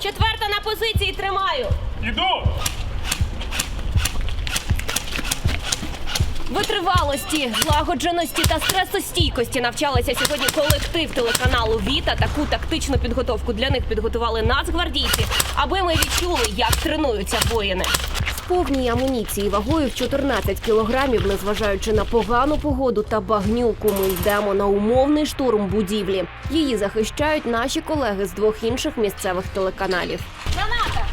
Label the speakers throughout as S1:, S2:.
S1: Четверта на позиції тримаю.
S2: Іду!
S1: Витривалості, злагодженості та стресостійкості навчалися сьогодні колектив телеканалу Віта. Таку тактичну підготовку для них підготували нацгвардійці, аби ми відчули, як тренуються воїни. Повній амуніції вагою в 14 кілограмів, незважаючи на погану погоду та багнюку, ми йдемо на умовний штурм будівлі. Її захищають наші колеги з двох інших місцевих телеканалів. Граната!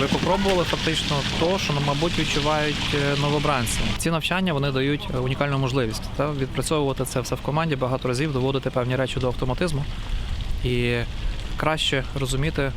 S3: Ви попробували фактично то, що мабуть відчувають е, новобранці. Ці навчання вони дають е, унікальну можливість та відпрацьовувати це все в команді багато разів, доводити певні речі до автоматизму і краще розуміти,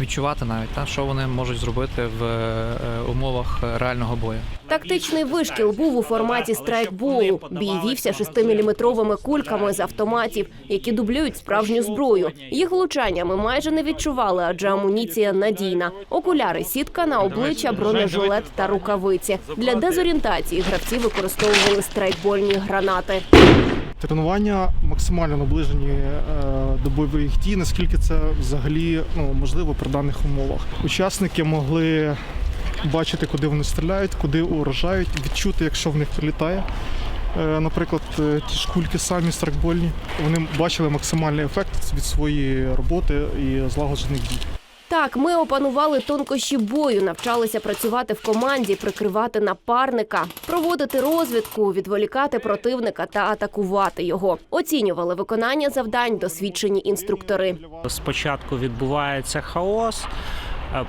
S3: відчувати навіть та що вони можуть зробити в е, умовах реального бою.
S1: Тактичний вишкіл був у форматі страйкболу. Бій вівся 6-міліметровими кульками з автоматів, які дублюють справжню зброю. Їх влучання ми майже не відчували, адже амуніція надійна. Окуляри, сітка на обличчя, бронежилет та рукавиці. Для дезорієнтації гравці використовували страйкбольні гранати.
S4: Тренування максимально наближені е, до бойових дій, наскільки це взагалі ну, можливо при даних умовах. Учасники могли бачити, куди вони стріляють, куди уражають, відчути, якщо в них прилітає. Е, Наприклад, е, ті ж кульки самі страйкбольні. Вони бачили максимальний ефект від своєї роботи і злагоджених дій.
S1: Так, ми опанували тонкощі бою, навчалися працювати в команді, прикривати напарника, проводити розвідку, відволікати противника та атакувати його. Оцінювали виконання завдань досвідчені інструктори.
S5: Спочатку відбувається хаос,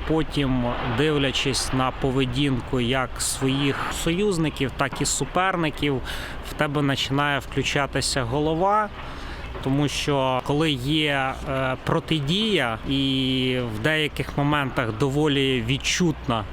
S5: потім, дивлячись на поведінку як своїх союзників, так і суперників, в тебе починає включатися голова. Тому що коли є е, протидія і в деяких моментах доволі відчутна,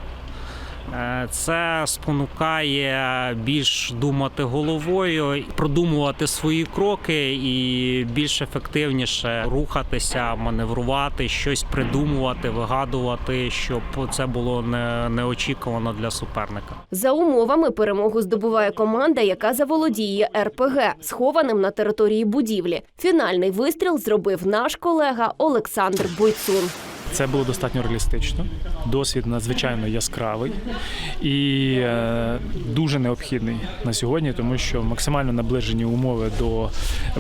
S5: це спонукає більш думати головою, продумувати свої кроки і більш ефективніше рухатися, маневрувати, щось придумувати, вигадувати, щоб це було не, неочікувано для суперника.
S1: За умовами перемогу здобуває команда, яка заволодіє РПГ, схованим на території будівлі. Фінальний вистріл зробив наш колега Олександр Бойцун.
S6: Це було достатньо реалістично, досвід надзвичайно яскравий і е, дуже необхідний на сьогодні, тому що максимально наближені умови до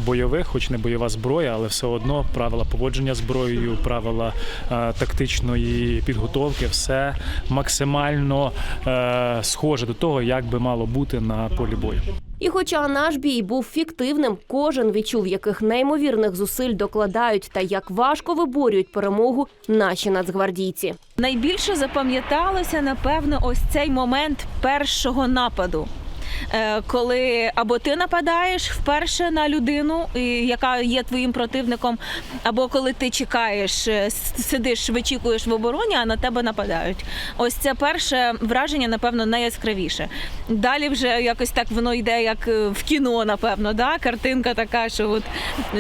S6: бойових, хоч не бойова зброя, але все одно правила поводження зброєю, правила е, тактичної підготовки, все максимально е, схоже до того, як би мало бути на полі бою.
S1: І хоча наш бій був фіктивним, кожен відчув, яких неймовірних зусиль докладають та як важко виборюють перемогу наші нацгвардійці.
S7: Найбільше запам'яталося, напевно, ось цей момент першого нападу. Е, Коли або ти нападаєш вперше на людину, яка є твоїм противником, або коли ти чекаєш, е, сидиш, вичікуєш в обороні, а на тебе нападають. Ось це перше враження, напевно, найяскравіше. Далі вже якось так воно йде, як е, в кіно, напевно. Да? Картинка така, що от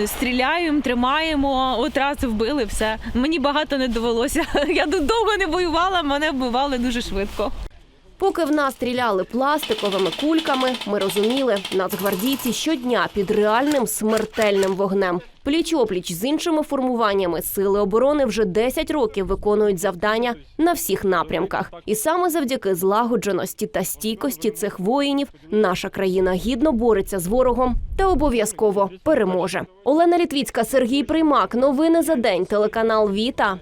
S7: стріляємо, тримаємо, от раз вбили, все. Мені багато не довелося. Я довго не воювала, мене вбивали дуже швидко.
S1: Поки в нас стріляли пластиковими кульками, ми розуміли, нацгвардійці щодня під реальним смертельним вогнем. Пліч-опліч з іншими формуваннями сили оборони вже 10 років виконують завдання на всіх напрямках. І саме завдяки злагодженості та стійкості цих воїнів наша країна гідно бореться з ворогом та обов'язково переможе. Олена Літвіцька, Сергій Приймак. Новини за день. Телеканал Віта.